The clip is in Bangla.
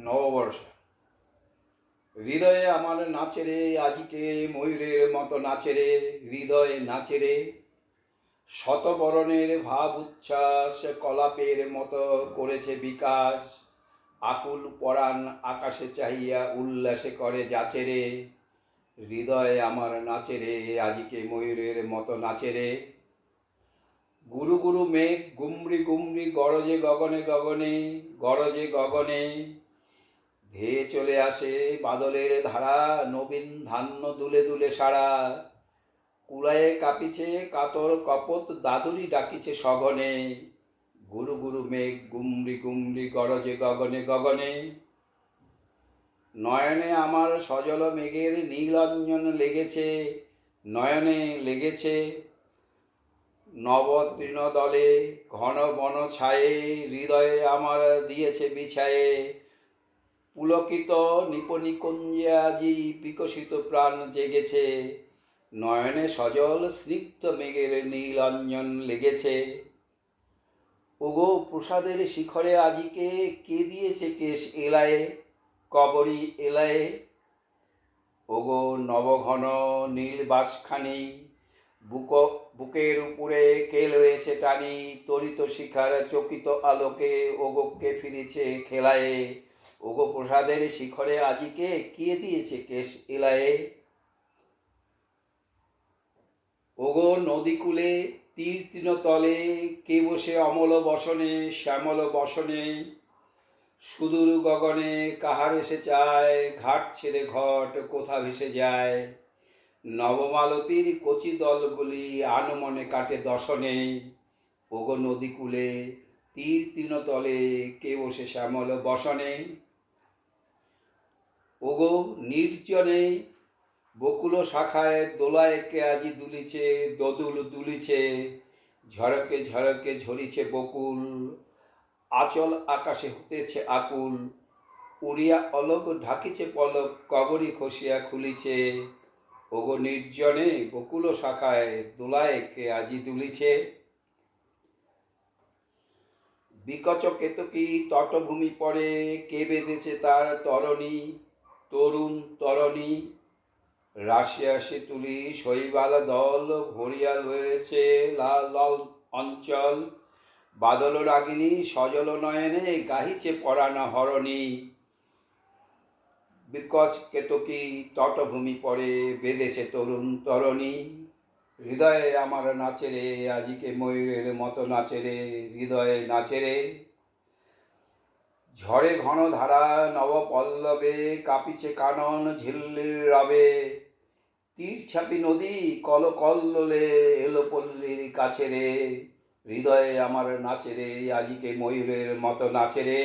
নববর্ষ। হৃদয়ে আমার নাচে রে, আজিকে ময়ূরের মতো নাচে রে, হৃদয়ে নাচে রে। শতবরণের ভাব উচ্ছ্বাস কলাপের মতো করেছে বিকাশ। আকুল পরাণ আকাশে চাহিয়া উল্লাসে করে যাচে রে। হৃদয়ে আমার নাচে রে, আজিকে ময়ূরের মতো নাচে রে। গুরু গুরু মেঘ, গুমরি গুমরি গরজে গগনে গগনে, গরজে গগনে। ধেয়ে চলে আসে বাদলের ধারা, নবীন ধান্য দুলে দুলে সারা। কুলায়ে কাঁপিছে কাতর কপত, দাদুরি ডাকিছে সঘনে। গুরু গুরু মেঘ, গুমরি গুমরি গরজে গগনে গগনে। নয়নে আমার সজল মেঘের নীলঞ্জন লেগেছে, নয়নে লেগেছে নবতৃণ দলে, ঘন বন ছায়ে, হৃদয়ে আমার দিয়েছে বিছায়ে। পুলকিত নিপনিকুঞ্জে আজি বিকশিত প্রাণ জেগেছে। নয়নে সজল স্নিগ্ধ মেঘের নীলাঞ্জন লেগেছে। ওগো প্রসাদের শিখরে আজিকে কে দিয়েছে কেশ এলায়ে, কবরী এলায়ে? ওগো নবঘন নীল বাসখানি, বুক, বুকের উপরে কে লয়েছে টানি? তরিত শিখার চকিত আলোকে ওগোকে ফিরেছে খেলায়ে। ওগো প্রসাদের শিখরে আজিকে কে দিয়েছে কেশ এলায়ে? ওগো নদীকূলে তীর তৃণতলে কে বসে অমল বসনে, শ্যামল বসনে? সুদূর গগনে কাহার এসে চায়, ঘাট ছেড়ে ঘট কোথা ভেসে যায়? নবমালতীর কচি দলগুলি আনমনে কাটে দশনে। ওগো নদীকূলে তীর তৃণতলে কে বসে শ্যামল বসনে? ওগো নির্জনে বকুল শাখায় দোলায় কে আজি দুলিছে, দদুল দুলিছে ঝড়কে ঝড়কে ঝরিছে বকুল, আচল আকাশে হতেছে আকুল, উড়িয়া অলক ঢাকিছে পলক, কবরী খসিয়া খুলিছে। ওগো নির্জনে বকুল শাখায় দোলায় কে আজি দুলিছে। বিকচ কেতকী তটভূমি পরে কে বেঁধেছে তার তরণী? তরুণ তরণী, রাশিয়া সেতুলি শৈবাল দল ভরিয়া হয়েছে লাল লাল অঞ্চল। বাদল রাগিনী সজল নয়নে গাহিছে পরানা হরণী। বিকচ কেতকী তটভূমি পরে বেঁধেছে তরুণ তরণী। হৃদয়ে আমার নাচেরে আজিকে ময়ূরের মতো নাচেরে হৃদয়ে নাচে রে। ঝড়ে ঘন ধারা নবপল্লবে কাঁপিছে কানন ঝিল্লির রবে। তীরছাপি নদী কল কল্লোলে এলো পল্লীর কাছে রে হৃদয়ে আমার নাচে রে আজিকে ময়ূরের মতো নাচে রে